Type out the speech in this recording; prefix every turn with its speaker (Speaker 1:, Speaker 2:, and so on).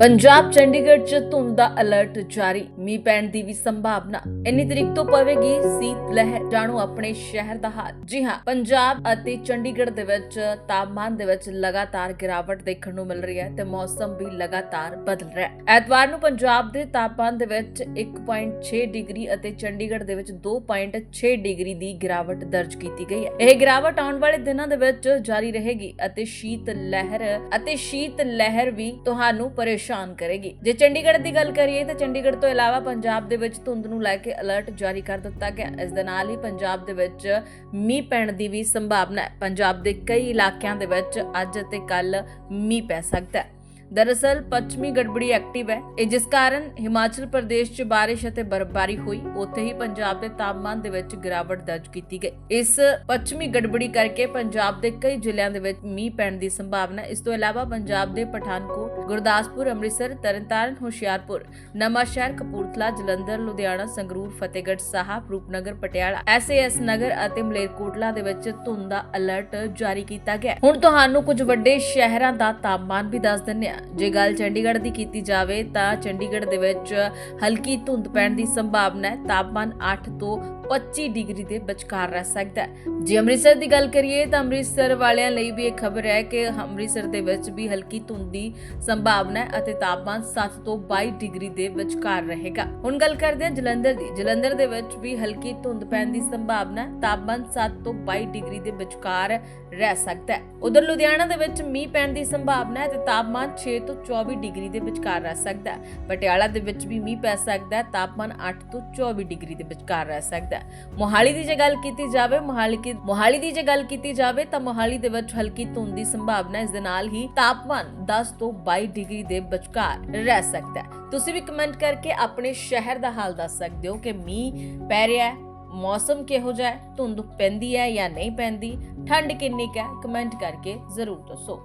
Speaker 1: ਪੰਜਾਬ ਚੰਡੀਗੜ੍ਹ 'ਚ ਧੁੰਦ ਦਾ ਅਲਰਟ ਜਾਰੀ। ਮੀਂਹ ਪੈਣ ਦੀ ਵੀ ਸੰਭਾਵਨਾ। ਇੰਨੀ ਤਰੀਕ ਤੋਂ ਪਵੇਗੀ ਸੀਤ ਲਹਿਰ। ਜਾਣੋ ਆਪਣੇ ਸ਼ਹਿਰ ਦਾ ਹਾਲ। ਜੀ ਹਾਂ, ਪੰਜਾਬ ਅਤੇ ਚੰਡੀਗੜ੍ਹ ਦੇ ਵਿੱਚ ਤਾਪਮਾਨ ਦੇ ਵਿੱਚ ਲਗਾਤਾਰ ਗਿਰਾਵਟ ਦੇਖਣ ਨੂੰ ਮਿਲ ਰਹੀ ਹੈ ਤੇ ਮੌਸਮ ਵੀ ਲਗਾਤਾਰ ਬਦਲ ਰਿਹਾ ਹੈ। ਐਤਵਾਰ ਨੂੰ ਪੰਜਾਬ ਦੇ ਤਾਪਮਾਨ ਦੇ ਵਿੱਚ 1.6 ਡਿਗਰੀ ਅਤੇ ਚੰਡੀਗੜ੍ਹ ਦੇ ਵਿੱਚ 2.6 ਡਿਗਰੀ ਦੀ ਗਿਰਾਵਟ ਦਰਜ ਕੀਤੀ ਗਈ ਹੈ। ਇਹ ਗਿਰਾਵਟ ਆਉਣ ਵਾਲੇ ਦਿਨਾਂ ਦੇ ਵਿੱਚ ਜਾਰੀ ਰਹੇਗੀ ਅਤੇ ਸ਼ੀਤ ਲਹਿਰ ਅਤੇ ਸ਼ੀਤ ਲਹਿਰ ਵੀ ਤੁਹਾਨੂੰ ਪਰੇਸ਼ਾਨ ਕਰੇਗੀ। ਜੇ ਚੰਡੀਗੜ੍ਹ ਦੀ ਗੱਲ ਕਰੀਏ ਤਾਂ ਚੰਡੀਗੜ੍ਹ ਤੋਂ ਇਲਾਵਾ ਪੰਜਾਬ ਦੇ ਵਿੱਚ ਧੁੰਦ ਨੂੰ ਲੈ ਕੇ ਅਲਰਟ ਜਾਰੀ ਕਰ ਦਿੱਤਾ ਗਿਆ। ਇਸ ਦੇ ਨਾਲ ਹੀ ਪੰਜਾਬ ਦੇ ਵਿੱਚ ਮੀਂਹ ਪੈਣ ਦੀ ਵੀ ਸੰਭਾਵਨਾ ਹੈ। ਪੰਜਾਬ ਦੇ ਕਈ ਇਲਾਕਿਆਂ ਦੇ ਵਿੱਚ ਅੱਜ ਅਤੇ ਕੱਲ ਮੀਂਹ ਪੈ ਸਕਦਾ ਹੈ। ਦਰਅਸਲ ਪੱਛਮੀ ਗੜਬੜੀ ਐਕਟਿਵ ਹੈ। ਇਹ ਜਿਸ ਕਾਰਨ ਹਿਮਾਚਲ ਪ੍ਰਦੇਸ਼ 'ਚ ਬਾਰਿਸ਼ ਅਤੇ ਬਰਫ਼ਬਾਰੀ ਹੋਈ, ਉੱਥੇ ਹੀ ਪੰਜਾਬ ਦੇ ਤਾਪਮਾਨ ਦੇ ਵਿੱਚ ਗਿਰਾਵਟ ਦਰਜ ਕੀਤੀ ਗਈ। ਇਸ ਪੱਛਮੀ ਗੜਬੜੀ ਕਰਕੇ ਪੰਜਾਬ ਦੇ ਕਈ ਜ਼ਿਲ੍ਹਿਆਂ ਦੇ ਵਿੱਚ ਮੀਂਹ ਪੈਣ ਦੀ ਸੰਭਾਵਨਾ ਇਸ ਤੋਂ ਇਲਾਵਾ ਪੰਜਾਬ ਦੇ ਪਠਾਨਕੋਟ, ਗੁਰਦਾਸਪੁਰ, ਅੰਮ੍ਰਿਤਸਰ, ਤਰਨਤਾਰਨ, ਹੁਸ਼ਿਆਰਪੁਰ, ਨਵਾਂਸ਼ਹਿਰ, ਕਪੂਰਥਲਾ, ਜਲੰਧਰ, ਲੁਧਿਆਣਾ, ਸੰਗਰੂਰ, ਫਤਿਹਗੜ੍ਹ ਸਾਹਿਬ, ਰੂਪਨਗਰ, ਪਟਿਆਲਾ, ਐਸਏਐਸ ਨਗਰ ਅਤੇ ਮਲੇਰਕੋਟਲਾ ਦੇ ਵਿੱਚ ਧੁੰਦ ਦਾ ਅਲਰਟ ਜਾਰੀ ਕੀਤਾ ਗਿਆ ਹੁਣ ਤੁਹਾਨੂੰ ਕੁਝ ਵੱਡੇ ਸ਼ਹਿਰਾਂ ਦਾ ਤਾਪਮਾਨ ਵੀ ਦੱਸ ਦਿੰਦੇ ਹਾਂ। ਜੇ ਗੱਲ ਚੰਡੀਗੜ੍ਹ ਦੀ ਕੀਤੀ ਜਾਵੇ ਤਾਂ ਚੰਡੀਗੜ੍ਹ ਦੇ ਵਿੱਚ ਹਲਕੀ ਧੁੰਦ ਪੈਣ ਦੀ ਸੰਭਾਵਨਾ ਹੈ। ਤਾਪਮਾਨ 8 ਤੋਂ 25 ਡਿਗਰੀ ਦੇ ਵਿਚਕਾਰ ਰਹਿ ਸਕਦਾ ਹੈ। ਜੇ ਅੰਮ੍ਰਿਤਸਰ ਦੀ ਗੱਲ ਕਰੀਏ ਤਾਂ ਅੰਮ੍ਰਿਤਸਰ ਵਾਲਿਆਂ ਲਈ ਵੀ ਇਹ ਖਬਰ ਹੈ ਕਿ ਅੰਮ੍ਰਿਤਸਰ ਦੇ ਵਿੱਚ ਵੀ ਹਲਕੀ ਧੁੰਦ ਦੀ ਸੰਭਾਵਨਾ ਹੈ ਅਤੇ ਤਾਪਮਾਨ 7 ਤੋਂ 22 ਡਿਗਰੀ ਦੇ ਵਿਚਕਾਰ ਰਹੇਗਾ। ਹੁਣ ਗੱਲ ਕਰਦੇ ਹਾਂ ਜਲੰਧਰ ਦੀ। ਜਲੰਧਰ ਦੇ ਵਿੱਚ ਵੀ ਹਲਕੀ ਧੁੰਦ ਪੈਣ ਦੀ ਸੰਭਾਵਨਾ ਤਾਪਮਾਨ 7 ਤੋਂ 22 ਡਿਗਰੀ ਦੇ ਵਿਚਕਾਰ ਰਹਿ ਸਕਦਾ ਹੈ। ਉਧਰ ਲੁਧਿਆਣਾ ਦੇ ਵਿੱਚ ਮੀਂਹ ਪੈਣ ਦੀ ਸੰਭਾਵਨਾ ਹੈ ਤੇ ਤਾਪਮਾਨ 6 ਤੋਂ 24 ਡਿਗਰੀ ਦੇ ਵਿਚਕਾਰ ਰਹਿ ਸਕਦਾ ਹੈ। ਪਟਿਆਲਾ ਦੇ ਵਿੱਚ ਵੀ ਮੀਂਹ ਪੈ ਸਕਦਾ ਹੈ, ਤਾਪਮਾਨ 8 ਤੋਂ 24 ਡਿਗਰੀ ਦੇ ਵਿਚਕਾਰ ਰਹਿ ਸਕਦਾ ਹੈ। ਮੋਹਾਲੀ ਦੀ ਜੇ ਗੱਲ ਕੀਤੀ ਜਾਵੇ, ਮੋਹਾਲੀ ਕੀ ਮੋਹਾਲੀ ਦੀ ਜੇ ਗੱਲ ਕੀਤੀ ਜਾਵੇ, ਤਾਂ ਮੋਹਾਲੀ ਦੇ ਵਿੱਚ ਹਲਕੀ ਧੁੰਦ ਦੀ ਸੰਭਾਵਨਾ ਇਸ ਦੇ ਨਾਲ ਹੀ ਤਾਪਮਾਨ 10 ਤੋਂ 22 ਡਿਗਰੀ ਦੇ ਵਿਚਕਾਰ ਰਹਿ ਸਕਦਾ ਹੈ। ਤੁਸੀਂ ਵੀ ਕਮੈਂਟ ਕਰਕੇ ਆਪਣੇ ਸ਼ਹਿਰ ਦਾ ਹਾਲ ਦੱਸ ਸਕਦੇ ਹੋ ਕਿ ਮੀਂਹ ਪੈ ਰਿਹਾ ਹੈ, ਮੌਸਮ ਕਿਹੋ ਜਿਹਾ ਹੈ, ਧੁੰਦ ਪੈਂਦੀ ਹੈ ਜਾਂ ਨਹੀਂ ਪੈਂਦੀ, ਠੰਡ ਕਿੰਨੀ ਕੁ ਹੈ, ਕਮੈਂਟ ਕਰਕੇ ਜ਼ਰੂਰ ਦੱਸੋ।